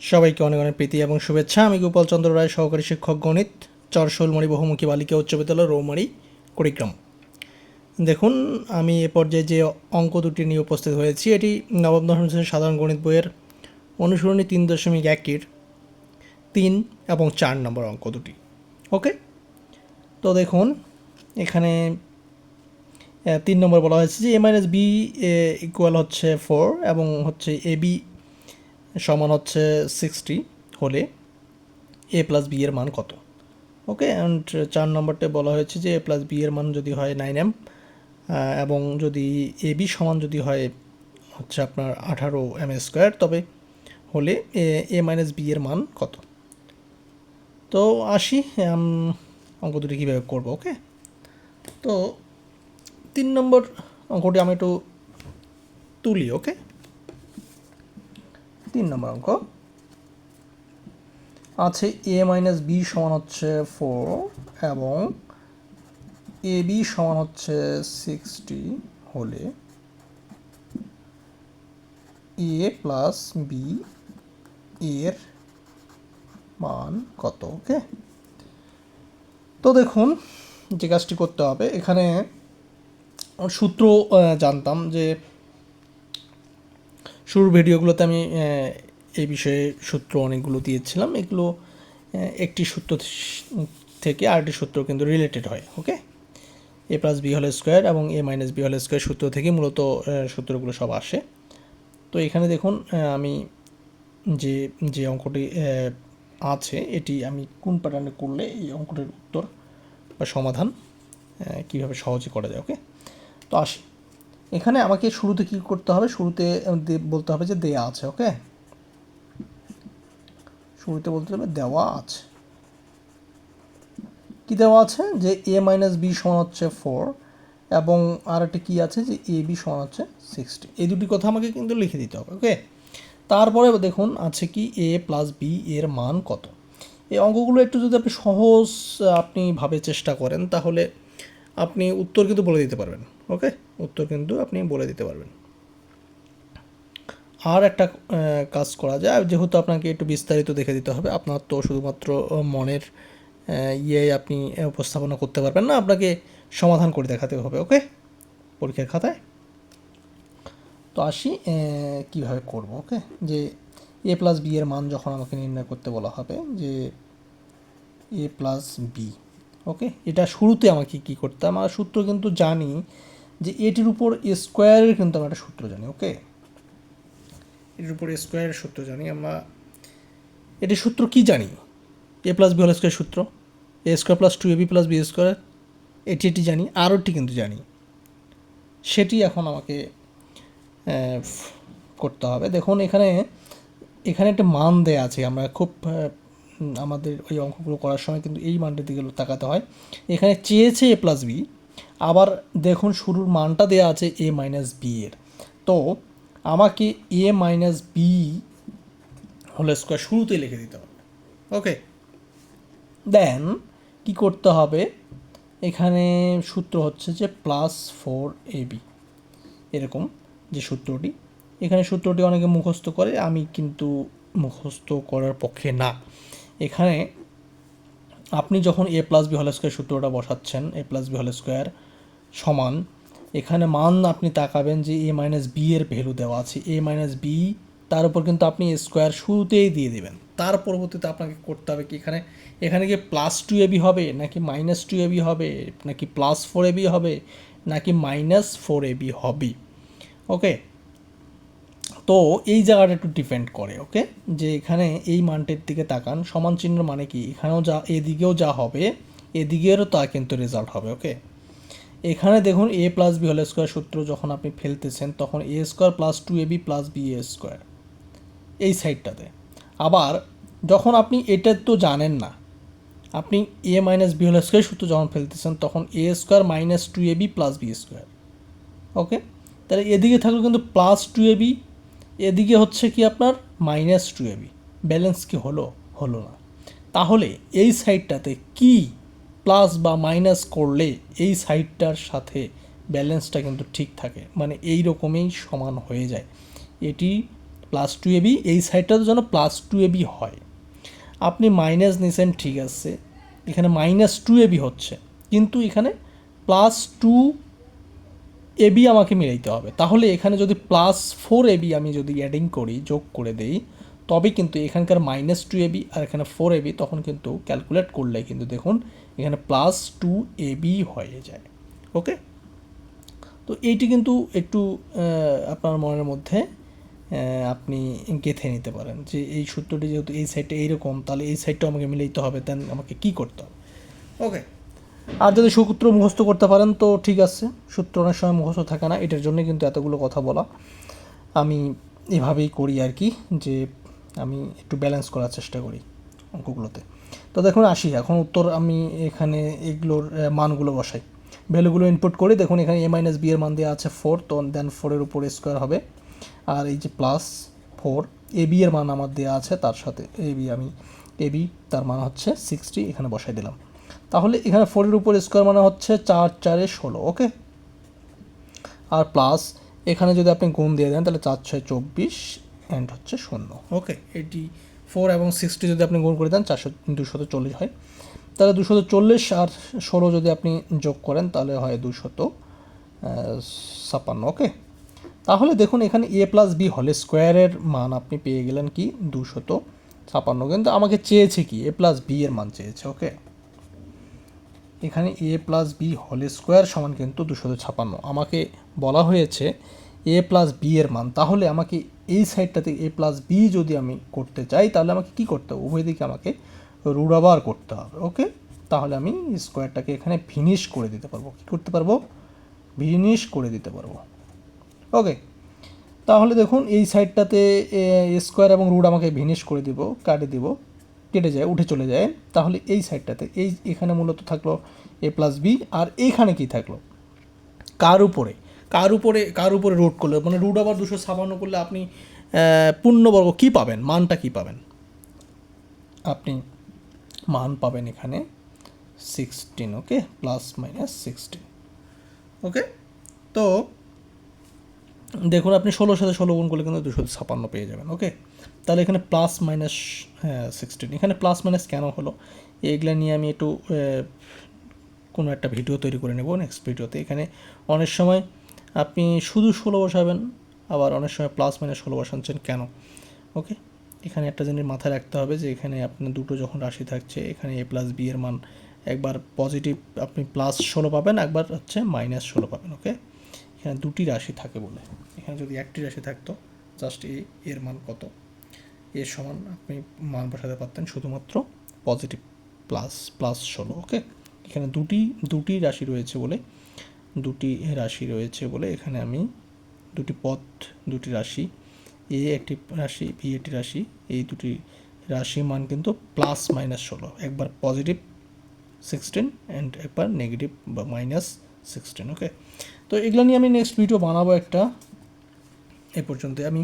সবাইকে অনেক অনেক প্রীতি এবং শুভেচ্ছা। আমি গোপাল চন্দ্র রায়, সহকারী শিক্ষক গণিত চরশোলমারি বহুমুখী বালিকা উচ্চ বিদ্যালয় রৌমারি, কুড়িগ্রাম। দেখুন, আমি এ পর্যায়ে যে অঙ্ক দুটি নিয়ে উপস্থিত হয়েছি, এটি নবম, দশম শ্রেণির সাধারণ গণিত বইয়ের অনুসরণী তিন দশমিক একের তিন এবং চার নম্বর অঙ্ক দুটি। ওকে? তো দেখুন, এখানে তিন নম্বর বলা হয়েছে যে এ মাইনাস বি ইকুয়াল হচ্ছে ফোর এবং হচ্ছে এ, বি সমান হচ্ছে সিক্সটি হলে এ প্লাস বি এর মান কত? ওকে অ্যান্ড চার নম্বরটা বলা হয়েছে যে এ প্লাস বি এর মান যদি হয় নাইন এম এবং যদি এ বি সমান যদি হয় হচ্ছে আপনার আঠারো এম স্কোয়ার তবে হলে এ এ মাইনাস বি এর মান কত? তো আসি অঙ্ক দুটি কীভাবে করব ওকে তো তিন নম্বর অঙ্কটি আমি একটু তুলি ওকে তিন নম্বর অঙ্ক। আছে এ মাইনাস বি সমান হচ্ছে ফোর এবং এ বি সমান হচ্ছে সিক্সটি হলে এ প্লাস বি এর মান কত ওকে তো দেখুন যে কাজটি করতে হবে। এখানে সূত্র জানতাম যে শুরুর ভিডিওগুলোতে আমি এই বিষয়ে সূত্র অনেকগুলো দিয়েছিলাম। এগুলো একটি সূত্র থেকে আরেকটি সূত্র কিন্তু রিলেটেড হয় okay A plus B whole square এবং A minus B whole square সূত্র থেকে মূলত সূত্রগুলো সব আসে। তো এখানে দেখুন আমি যে যে অঙ্কটি আছে, এটি আমি কোন প্যাটার্নে করলে এই অঙ্কটির উত্তর বা সমাধান কীভাবে সহজে করা যায় ওকে তো আসি। এখানে আমাকে শুরুতে কি করতে হবে? শুরুতে বলতে হবে যে দেয়া আছে, ওকে? শুরুতে বলতে হবে দেওয়া আছে। কি দেওয়া আছে? যে এ মাইনাস বি সমান হচ্ছে ফোর এবং আর একটা কী আছে? যে এ বি সমান হচ্ছে সিক্সটি এই দুটি কথা আমাকে কিন্তু লিখে দিতে হবে, ওকে? তারপরে দেখুন, আছে কি? এ প্লাস বি এর মান কত? এই অঙ্কগুলো একটু যদি আপনি সহজ আপনি ভাবে চেষ্টা করেন, তাহলে আপনি উত্তর কিন্তু বলে দিতে পারবেন ওকে উত্তর কিন্তু আপনি বলে দিতে পারবেন। আর একটা কাজ করা যায়, যেহেতু আপনাকে একটু বিস্তারিত দেখে দিতে হবে, আপনার তো শুধুমাত্র মনের ইয়ে আপনি উপস্থাপনা করতে পারবেন না, আপনাকে সমাধান করে দেখাতে হবে ওকে পরীক্ষার খাতায়। তো আসি কীভাবে করব ওকে যে এ প্লাস বি এর মান যখন আমাকে নির্ণয় করতে বলা হবে, যে এ প্লাস বি ওকে এটা শুরুতে আমাকে কি করতে হবে? আমরা সূত্র কিন্তু জানি যে এটির উপর স্কোয়ারের কিন্তু আমরা একটা সূত্র জানি ওকে এটির উপর স্কোয়ারের সূত্র জানি আমরা। এটির সূত্র কি জানি? A plus B whole square সূত্র। A square plus two A B plus B square এটি এটি জানি আরোটি কিন্তু জানি। সেটি এখন আমাকে করতে হবে। দেখুন, এখানে এখানে একটা মান দেয়া আছে। আমরা খুব আমাদের ওই অঙ্কগুলো করার সময় কিন্তু এই মানটার দিকে তাকাতে হয়। এখানে চেয়েছে এ প্লাস বি আবার দেখুন শুরুর মানটা দেয়া আছে এ মাইনাস বি এর। তো আমাকে A minus B whole square শুরুতেই লিখে দিতে হবে। ওকে দেন কি করতে হবে? এখানে সূত্র হচ্ছে যে প্লাস ফোর এ বি এরকম যে সূত্রটি। এখানে সূত্রটি অনেকে মুখস্থ করে, আমি কিন্তু মুখস্থ করার পক্ষে না। এখানে আপনি যখন A plus B whole square সূত্রটা বসাচ্ছেন A plus B whole square সমান, এখানে মান আপনি তাকাবেন যে এ মাইনাস বি এর ভ্যালু দেওয়া আছে। এ মাইনাস বি তার উপর কিন্তু আপনি স্কোয়ার শুরুতেই দিয়ে দেবেন। তার পরবর্তীতে আপনাকে করতে হবে কি এখানে এখানে কি প্লাস টু এবি হবে, নাকি মাইনাস টু এবি হবে, নাকি প্লাস ফোর এবি হবে, নাকি মাইনাস ফোর এবি হবে? ওকে তো এই জায়গাটা একটু ডিপেন্ড করে ওকে যে এখানে এই মানটির দিকে তাকান, সমান চিহ্ন মানে কি? এখানেও যা, এদিকেও যা হবে, এদিকেরও তা কিন্তু রেজাল্ট হবে ওকে এখানে দেখুন A plus B whole square সূত্র যখন আপনি ফেলতেছেন, তখন A square plus two A B plus B A square এই সাইডটাতে আবার যখন আপনি এটা তো জানেন না, আপনি A minus B whole square সূত্র যখন ফেলতেছেন, তখন A square minus two A B plus B square okay তাহলে এদিকে থাকল কিন্তু প্লাস টু এ বি এদিকে হচ্ছে কি আপনার minus two A B balance কি হলো? হলো না। তাহলে এই সাইডটাতে কি প্লাস বা মাইনাস করলে এই সাইডটার সাথে ব্যালেন্সটা কিন্তু ঠিক থাকে? মানে এই রকমই সমান হয়ে যায়। এটি প্লাস টু এবি এই সাইডটাতে যেন প্লাস টু এবি হয়। আপনি মাইনাস নিছেন, ঠিক আছে। এখানে মাইনাস টু এবি হচ্ছে। কিন্তু এখানে প্লাস টু এবি আমাকে মিলাইতে হবে। তাহলে এখানে যদি প্লাস ফোর এবি আমি যদি অ্যাডিং করি, যোগ করে দেই তবে কিন্তু এখানকার মাইনাস টু এবি আর এখানে ফোর এবি তখন কিন্তু ক্যালকুলেট করলে কিন্তু দেখুন এখানে প্লাস টু এবি হয়ে যায়। ওকে তো এইটি কিন্তু একটু আপনার মনের মধ্যে আপনি গেঁথে নিতে পারেন যে এই সূত্রটি যেহেতু এই সাইডটা এইরকম, তাহলে এই সাইডটা আমাকে মিলাইতে হবে দেন আমাকে কি করতে হবে? ওকে আর যদি সূত্র মুখস্থ করতে পারেন, তো ঠিক আছে। সূত্র অনেক সময় মুখস্থ থাকে না, এটার জন্য কিন্তু এতগুলো কথা বলা। আমি এভাবেই করি আর কি, যে আমি একটু ব্যালেন্স করার চেষ্টা করি অঙ্কগুলোতে। তো দেখুন, আসি। এখন উত্তর আমি এখানে এগুলোর মানগুলো বসাই। ভ্যালুগুলো ইনপুট করি। দেখুন, এখানে এ মাইনাস বি এর মান দেওয়া আছে ফোর তো দেন ফোরের উপর স্কোয়ার হবে। আর এই যে প্লাস ফোর এ বি এর মান আমার দেওয়া আছে, তার সাথে এ বি আমি এ বি তার মান হচ্ছে সিক্সটি এখানে বসাই দিলাম। তাহলে এখানে ফোরের উপর স্কোয়ার মানে হচ্ছে চার, চারে ষোলো ওকে আর প্লাস এখানে যদি আপনি গুণ দিয়ে দেন, তাহলে চার, ছয়, চব্বিশ অ্যান্ড হচ্ছে শূন্য ওকে এটি ফোর এবং সিক্সটি যদি আপনি গুণ করে দেন, চারশো, দুশত চল্লিশ হয়। তাহলে দুশত চল্লিশ আর ষোলো যদি আপনি যোগ করেন, তাহলে হয় দুশত ছাপ্পান্ন ওকে তাহলে দেখুন এখানে এ প্লাস বি হলে স্কোয়ারের মান আপনি পেয়ে গেলেন কি? দুশত ছাপ্পান্ন কিন্তু আমাকে চেয়েছে কি? এ প্লাস বি এর মান চেয়েছে ওকে এখানে A plus B whole square সমান কিন্তু দুশো ছাপান্ন। আমাকে বলা হয়েছে এ প্লাস বি এর মান। তাহলে আমাকে এই সাইডটাতে এ প্লাস বি যদি আমি করতে চাই, তাহলে আমাকে কি করতে হবে? উভয় দিকে আমাকে রুডাবার করতে হবে, ওকে? তাহলে আমি স্কোয়ারটাকে এখানে ফিনিশ করে দিতে পারব। কী করতে পারব? ফিনিশ করে দিতে পারব। ওকে? তাহলে দেখুন, এই সাইডটাতে স্কোয়ার এবং রুট আমাকে ভিনিশ করে দিব, কাটে দিব। কেটে যায়, উঠে চলে যায়, তাহলে এই সাইডটাতে এই এখানে মূলত থাকল এ প্লাস বি আর এইখানে কি থাকল? কার উপরে? কার উপরে কার উপরে রুট করলে? মানে রুট আবার দুশো ছাপান্ন করলে আপনি পূর্ণবর্গ কী পাবেন? মানটা কী পাবেন? আপনি মান পাবেন এখানে sixteen okay plus minus sixteen okay তো দেখুন, আপনি ষোলোর সাথে ষোলো গুণ করলে কিন্তু দুশো ছাপান্ন পেয়ে যাবেন ওকে তাহলে এখানে প্লাস মাইনাস হ্যাঁ সিক্সটিন এখানে প্লাস মাইনাস কেন হলো? এইগুলো নিয়ে আমি একটু কোনো একটা ভিডিও তৈরি করে নেব নেক্সট ভিডিওতে এখানে অনেক সময় আপনি শুধু ষোলো বসাবেন, আবার অনেক সময় প্লাস মাইনাস ষোলো বসাচ্ছেন কেন? ওকে এখানে একটা জিনিস মাথায় রাখতে হবে যে এখানে আপনার দুটো যখন রাশি থাকছে, এখানে এ প্লাস বি এর মান একবার পজিটিভ আপনি প্লাস ষোলো পাবেন, একবার হচ্ছে মাইনাস ষোলো পাবেন ওকে এখানে দুটি রাশি থাকে বলে। এখানে যদি একটি রাশি থাকতো জাস্ট এ এর মান কত? এর সমান আপনি মান বসাতে পারতেন শুধুমাত্র পজিটিভ প্লাস প্লাস ষোলো ওকে এখানে দুটি দুটি রাশি রয়েছে বলে, দুটি রাশি রয়েছে বলে এখানে আমি দুটি পদ দুটি রাশি এ একটি রাশি বি একটি রাশি, এই দুটি রাশি মান কিন্তু প্লাস মাইনাস ষোলো। একবার পজিটিভ সিক্সটিন অ্যান্ড একবার নেগেটিভ বা মাইনাস সিক্সটিন ওকে তো এগুলো নিয়ে আমি নেক্সট ভিডিও বানাবো একটা, এ পর্যন্ত আমি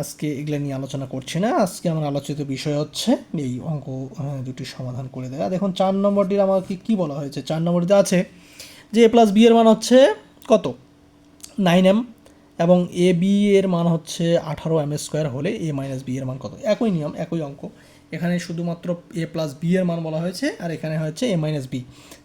আজকে এগুলো নিয়ে আলোচনা করছি না। আজকে আমার আলোচিত বিষয় হচ্ছে এই অঙ্ক দুটি সমাধান করে দেওয়া দেখুন, চার নম্বরটির আমাকে কি বলা হয়েছে? চার নম্বরটিতে আছে যে এ প্লাস বি এর মান হচ্ছে কত? নাইন এম এবং এ বি এর মান হচ্ছে আঠারো এম স্কোয়ার হলে এ মাইনাস বি এর মান কত? একই নিয়ম, একই অঙ্ক। এখানে শুধুমাত্র এ প্লাস বি এর মান বলা হয়েছে আর এখানে হচ্ছে এ মাইনাস বি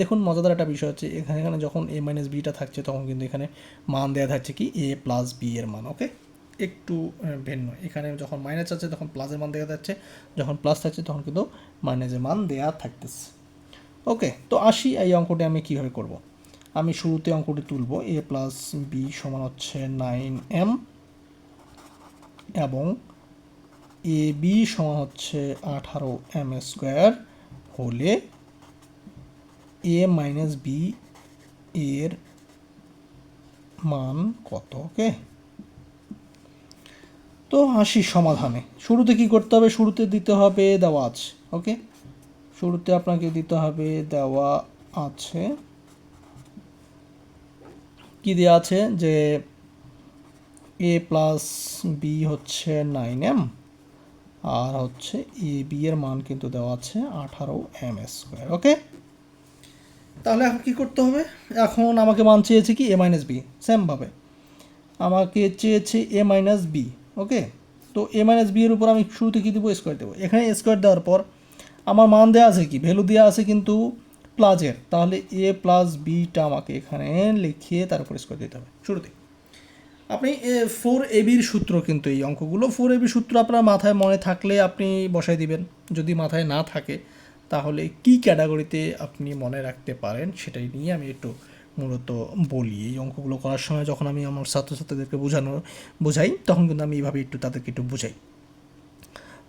দেখুন, মজাদার একটা বিষয় হচ্ছে এখানে এখানে যখন এ মাইনাস বিটা থাকছে তখন কিন্তু এখানে মান দেওয়া থাকছে কি? এ প্লাস বি এর মান ওকে একটু ভিন্ন। এখানে যখন মাইনাস আছে তখন প্লাসের মান দেওয়া যাচ্ছে। যখন প্লাস থাকছে তখন কিন্তু মাইনাসের মান দেওয়া থাকতেছে। ওকে তো আসি এই অঙ্কটি আমি কীভাবে করব? আমি শুরুতে অঙ্কটি তুলব। এ প্লাস বি সমান হচ্ছে নাইন এম এবং এ বি সমান হচ্ছে আঠারো এম স্কোয়ার হলে এ মাইনাস বি এর মান কত? ওকে তো আসি সমাধানে। শুরুতে কি করতে হবে? শুরুতে দিতে হবে, দেওয়া আছে। ওকে? শুরুতে আপনাকে দিতে হবে, দেওয়া আছে। কি দেওয়া আছে? যে এ প্লাস বি হচ্ছে নাইন এম আর হচ্ছে এ বি এর মান কিন্তু দেওয়া আছে আঠারো এম স্কোয়ার ওকে? তাহলে এখন কি করতে হবে? এখন আমাকে মান চেয়েছে কি? এ মাইনাস বি সেমভাবে আমাকে চেয়েছে এ মাইনাস বি ওকে? তো এ মাইনাস বি এর উপর আমি শুরুতে কী দেবো? স্কোয়ার দেবো। এখানে স্কোয়ার দেওয়ার পর আমার মান দেওয়া আছে কি? ভ্যালু দেওয়া আছে কিন্তু প্লাসের তাহলে এ প্লাস বিটা আমাকে এখানে লিখিয়ে তার উপর স্কোয়ার দিতে হবে। শুরুতে। আপনি ফোর এবির সূত্র কিন্তু এই অঙ্কগুলো। ফোর এবির সূত্র আপনার মাথায় মনে থাকলে আপনি বসাই দিবেন। যদি মাথায় না থাকে, তাহলে কি ক্যাটাগরিতে আপনি মনে রাখতে পারেন, সেটাই নিয়ে আমি একটু মূলত বলি। এই অঙ্কগুলো করার সময় যখন আমি আমার ছাত্রছাত্রীদেরকে বোঝানো, বোঝাই, তখন কিন্তু আমি এইভাবে একটু তাদেরকে একটু বোঝাই।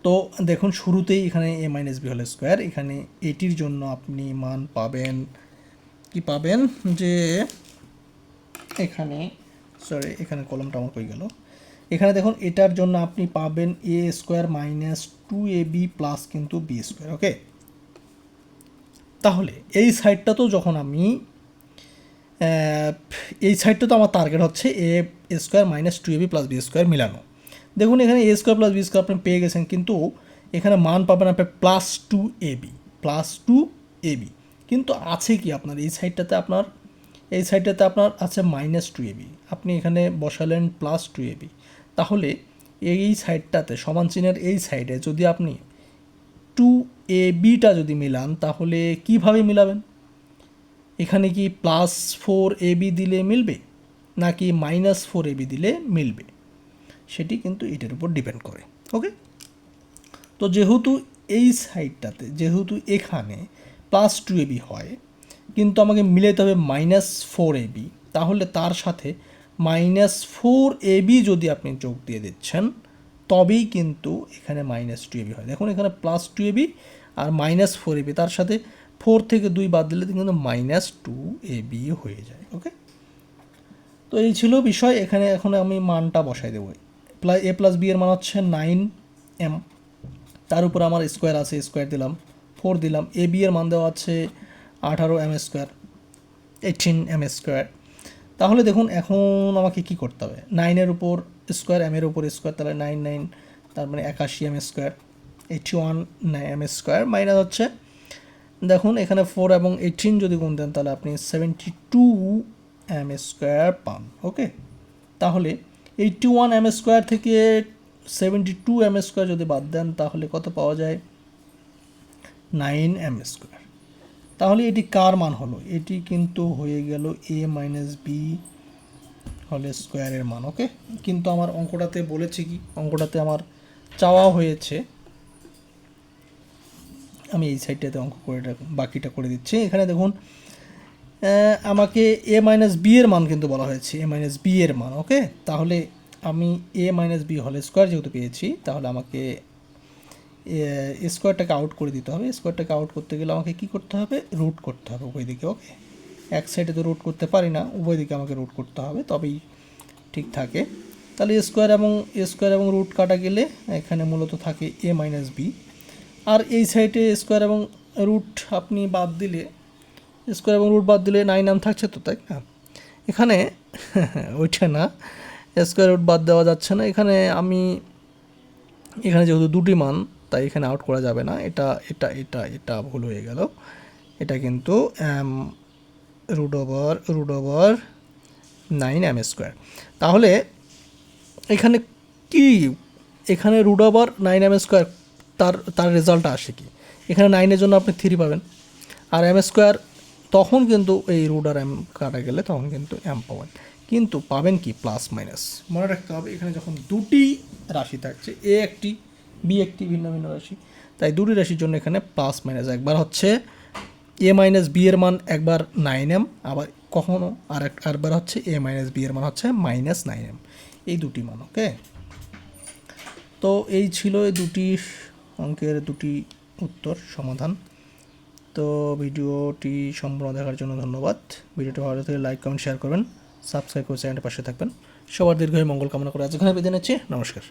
তো দেখুন, শুরুতেই এখানে A minus B whole square এখানে এটির জন্য আপনি মান পাবেন, কি পাবেন? যে এখানে সরি এখানে কলমটা আমার কই গেল? এখানে দেখুন, এটার জন্য আপনি পাবেন A square minus two A B plus কিন্তু বি স্কোয়ার ওকে তাহলে এই সাইডটা তো যখন আমি এই সাইডটা তো আমার টার্গেট হচ্ছে A square minus two A B plus B square মিলানো। দেখুন, এখানে A square plus B square আপনি পেয়ে গেছেন, কিন্তু এখানে মান পাবেন আপনি plus two A B plus two A B কিন্তু আছে কি আপনার? এই সাইডটাতে আপনার, এই সাইডটাতে আপনার আছে মাইনাস টু এবি আপনি এখানে বসালেন প্লাস টু এবি তাহলে এই সাইডটাতে, সমান চিহ্নের এই সাইডে যদি আপনি টু এ বিটা যদি মিলান, তাহলে কীভাবে মিলাবেন? এখানে কি প্লাস ফোর এ বি দিলে মিলবে? নাকি মাইনাস ফোর এ বি দিলে মিলবে? সেটি কিন্তু এটার উপর ডিপেন্ড করে ওকে তো যেহেতু এই সাইডটাতে যেহেতু এখানে প্লাস টু এবি হয়, কিন্তু আমাকে মিলাতে হবে মাইনাস ফোর এবি তাহলে তার সাথে মাইনাস ফোর এবি যদি আপনি যোগ দিয়ে দিচ্ছেন, তবেই কিন্তু এখানে মাইনাস টু এবি হয়। দেখুন এখানে প্লাস টু এবি আর মাইনাস ফোর এবি তার সাথে ফোর থেকে দুই বাদ দিলে কিন্তু মাইনাস টু এবি হয়ে যায় ওকে তো এই ছিল বিষয়, এখানে এখন আমি মানটা বসাই দেবো। প্লাস এ প্লাস বি এর মান হচ্ছে নাইন এম তার উপর আমার স্কোয়ার আছে স্কোয়ার দিলাম ফোর দিলাম। এ বি এর মান দেওয়া আছে আঠারো M square eighteen M square তাহলে দেখুন, এখন আমাকে কি করতে হবে? নাইনের উপর স্কোয়ার এম এর উপর স্কোয়ার তাহলে নাইন নাইন তার মানে একাশি M square eighty one M square minus হচ্ছে দেখুন, এখানে ফোর এবং এইটিন যদি গুণ দেন, তাহলে আপনি সেভেন্টি টু এম স্কোয়ার পান ওকে তাহলে এইটটি ওয়ান এম স্কোয়ার থেকে সেভেন্টি টু এম স্কোয়ার যদি বাদ দেন, তাহলে কত পাওয়া যায়? নাইন এম স্কোয়ার তাহলে এটি কার মান হলো? এটি কিন্তু হয়ে গেল এ মাইনাস বি হল স্কোয়ারের মান ওকে কিন্তু আমার অঙ্কটাতে বলেছি কি? অঙ্কটাতে আমার চাওয়া হয়েছে আমি এই সাইডটাতে অঙ্ক করে বাকিটা করে দিচ্ছি। এখানে দেখুন আমাকে এ মাইনাস বি এর মান কিন্তু বলা হয়েছে এ মাইনাস বি এর মান ওকে তাহলে আমি A minus B whole square যেহেতু পেয়েছি, তাহলে আমাকে স্কোয়ারটাকে আউট করে দিতে হবে। স্কোয়ারটাকে আউট করতে গেলে আমাকে কি করতে হবে? রুট করতে হবে উভয় দিকে ওকে এক সাইডে তো রুট করতে পারি না, উভয় দিকে আমাকে রুট করতে হবে, তবেই ঠিক থাকে। তাহলে স্কোয়ার এবং স্কোয়ার এবং রুট কাটা গেলে এখানে মূলত থাকে এ মাইনাস বি আর এই সাইডে স্কোয়ার এবং রুট আপনি বাদ দিলে, স্কোয়ার এবং রুট বাদ দিলে নাইন নাম থাকছে তো, তাই না? এখানে, ওইটা না, স্কোয়ার রুট বাদ দেওয়া যাচ্ছে না। এখানে আমি, এখানে যেহেতু দুটি মান, তাই এখানে আউট করা যাবে না। এটা এটা এটা এটা ভুল হয়ে গেল। এটা কিন্তু M root over root over nine M square তাহলে, এখানে কি? এখানে root over nine M square তার তার রেজাল্টটা আসে কি? এখানে নাইনের জন্য আপনি থ্রি পাবেন। আর এম স্কোয়ার তখন কিন্তু এই রুট আর এম কাটা গেলে তখন কিন্তু এম পাবেন। কিন্তু পাবেন কি? প্লাস মাইনাস মনে রাখতে হবে, এখানে যখন দুটি রাশি থাকছে এ একটি বি একটি, ভিন্ন ভিন্ন রাশি, তাই দুটি রাশির জন্য এখানে প্লাস মাইনাস একবার হচ্ছে এ মাইনাস বি এর মান, একবার নাইন এম আবার কখনও আর এক আরবার হচ্ছে এ মাইনাস বি এর মান হচ্ছে মাইনাস নাইন এম এই দুটি মান ওকে তো এই ছিল এই দুটি অঙ্কের দুটি উত্তর সমাধান। তো ভিডিওটি সম্পূর্ণ দেখার জন্য ধন্যবাদ। ভিডিওটি ভালো থেকে লাইক, কমেন্ট শেয়ার করবেন। সাবস্ক্রাইব করে চ্যানেলটি পাশে থাকবেন। সবার দীর্ঘ মঙ্গল কামনা করে আজ এখানে বেঁধে নিচ্ছি। নমস্কার।